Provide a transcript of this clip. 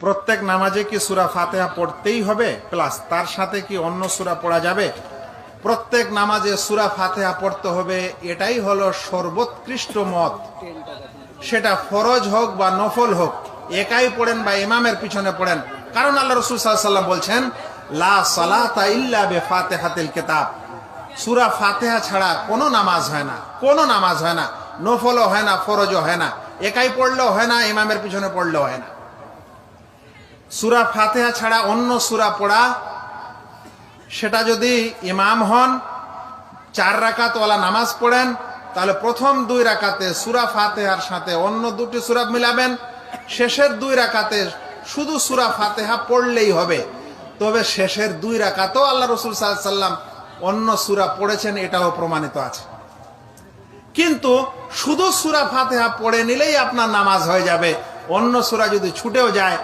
প্রত্যেক নামাজে কি সুরা ফাতেহা পড়তেই হবে? প্লাস তার সাথে কি অন্য সুরা পড়া যাবে? প্রত্যেক নামাজে সুরা ফাতেহা পড়তে হবে, এটাই হলো সর্বোৎকৃষ্ট মত। সেটা ফরজ হোক বা নফল হোক, একাই পড়েন বা ইমামের পিছনে পড়েন। কারণ আল্লাহ রসুল সাল্লাম বলছেন, লা বে কিতাব। সুরা ফাতেহা ছাড়া কোনো নামাজ হয় না, কোনো নামাজ হয় না। নফলও হয় না, ফরজও হয় না। একাই পড়লেও হয় না, ইমামের পিছনে পড়লেও হয় না। সুরা ফাতেহা ছাড়া অন্য সুরা পড়া, সেটা যদি ইমাম হন, চার রাকাতওয়ালা নামাজ পড়েন, তাহলে প্রথম দুই রাকাতে সুরা ফাতেহার সাথে অন্য দুটি সুরা মিলাবেন। শেষের দুই রাকাতে শুধু সুরা ফাতেহা পড়লেই হবে। তবে শেষের দুই রাকাতেও আল্লাহ রসুল সাল্লাম অন্য সুরা পড়েছেন, এটাও প্রমাণিত আছে। কিন্তু শুধু সুরা ফাতেহা পড়ে নিলেই আপনার নামাজ হয়ে যাবে। অন্য সুরা যদি ছুটেও যায়